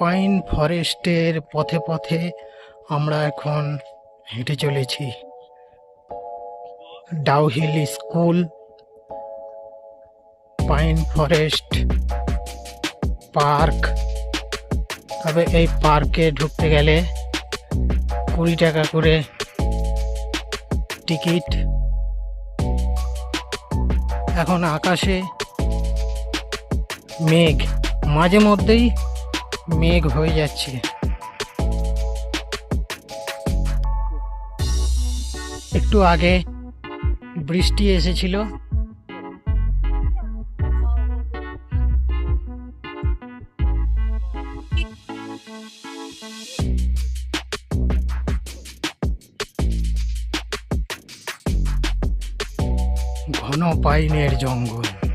Pine ফরেস্টের পথে পথে আমরা এখন হেঁটে চলেছি। Dowhill school, pine forest, park. তবে এই পার্কে ঢুকতে গেলে কুড়ি টাকা করে টিকিট। এখন আকাশে মেঘ, মাঝে মধ্যেই মেঘ হয়ে যাচ্ছে। একটু আগে বৃষ্টি এসেছিল। ঘন পাইনের জঙ্গল।